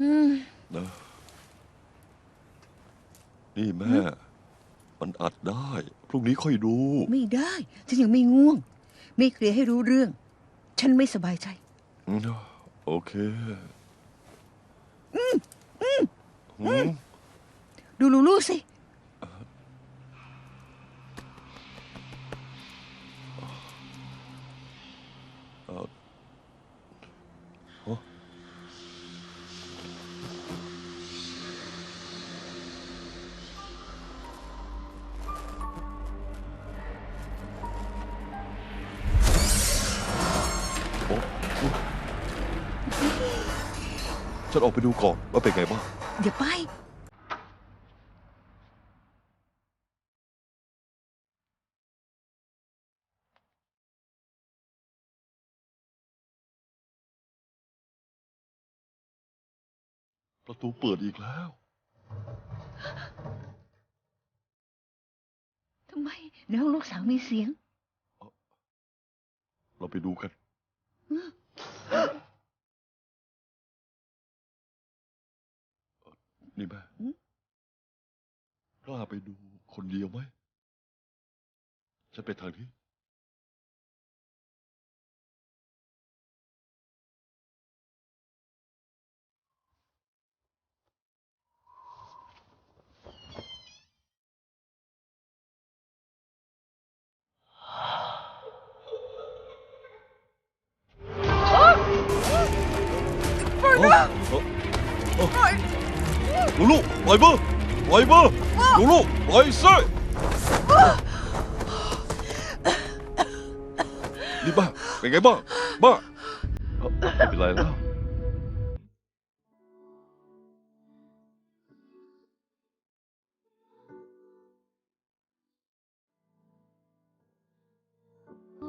อืมนะนี่แม่ มันอัดได้ พรุ่งนี้ค่อยดู ไม่ได้ ฉันยังไม่ง่วง ไม่เคลียร์ให้รู้เรื่อง ฉันไม่สบายใจอืมโอเคอืมดูลูลูสิ ฉันออกไปดูก่อนว่าเป็นไงบ้างอย่าไป ประตูเปิดอีกแล้ว ทำไมในห้องลูกสาวมีเสียง เราไปดูกัน นี่แม่อืมกล้าไปดูคนเดียวไหม ฉันไปทางนี้ป ล่อยนะลูลูปล่อยมือปล่อยมือลู